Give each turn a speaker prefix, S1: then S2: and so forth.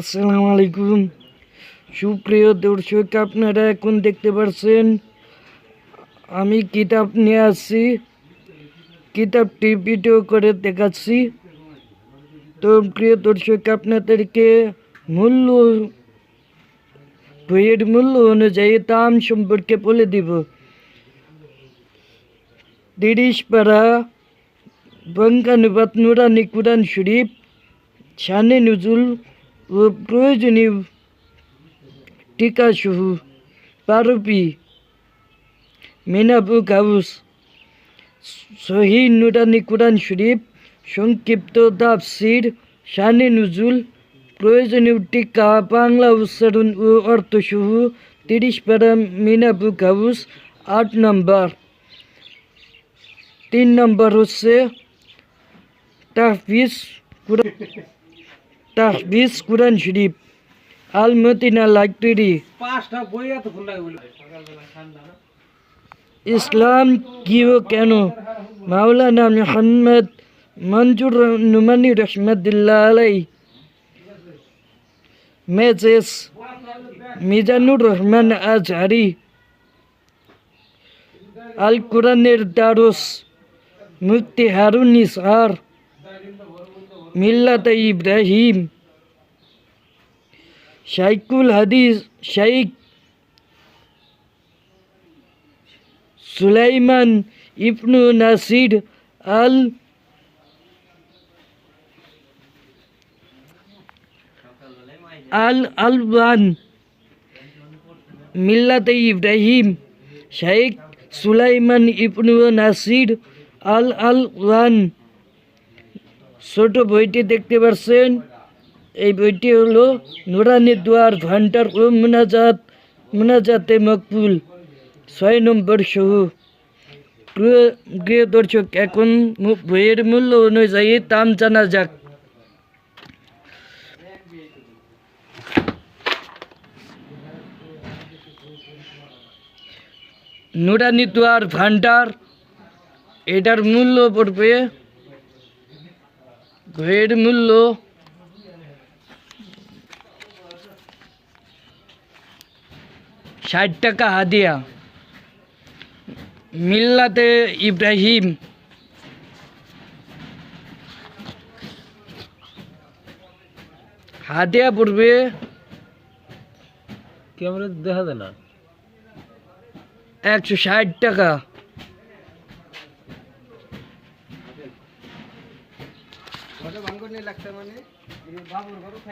S1: আসসালামু আলাইকুম। সুপ্রিয় দর্শক, আপনারা এখন দেখতে পাচ্ছেন আমি কিতাব নিয়ে আসছি। কিতাবটি ভিডিও করে দেখাচ্ছি। তো প্রিয় দর্শক, আপনাদেরকে মূল্য, বইয়ের মূল্য অনুযায়ী দাম সম্পর্কে বলে দিব। তিরিশ পাড়া বঙ্গানুবাদ নুরানি কুরআন শরীফ, শানে নজুল ও প্রয়োজনীয় টিকা সহ পারপি মিনাবু গাউস, সহি নুরানি কুরআন শরীফ, সংক্ষিপ্ত তাফসির, শানে নজুল, প্রয়োজনীয় টিকা, বাংলা উচ্চারণ ও অর্থ সহ তিরিশ পারা মিনাবু গাউস, আট নম্বর। তিন নম্বর হচ্ছে তাহফিজ তাহফিজ কুরআন শরীফ আল মদিনা লাইব্রেরি ইসলাম কি ও কেন? মাওলানা মোহাম্মদ মঞ্জুর নুমানি রহমতুল্লাহ আলাই মেজেস মিজানুর রহমান আজহারি। আল কোরআনের দারুস মুফতি হারুন নিসার মিল্লাত ইব্রাহিম। শাইকুল হাদিস শাইক সুলাইমান ইবনু নাসির আল আল আলবান। মিল্লাতে ইব্রাহিম শাইখ সুলাইমান ইবনু নাসির আল আল ওয়ান ছোট বইটি দেখতে পাচ্ছেন এই বইটি হলো নুরানি দুয়ার ভান্ডার ও মুনাজাত, মুনাজাতে মকবুল, ছয় নম্বর সহ। প্রিয় দর্শক, এখন বইয়ের মূল্য অনুযায়ী দাম জানা যাক। নুরানি দুয়ার ভান্ডার, এটার মূল্য পড়বে বইয়ের মূল্য ষাট টাকা হাদিয়া। মিল্লাতে ইব্রাহিম। হাদিয়া পড়বে
S2: ক্যামেরা দেখা যায় না।
S1: একশো ষাট টাকা। ঘরে ভাঙ্গর নিয়ে লাগছে মানে। বাবুর ঘরে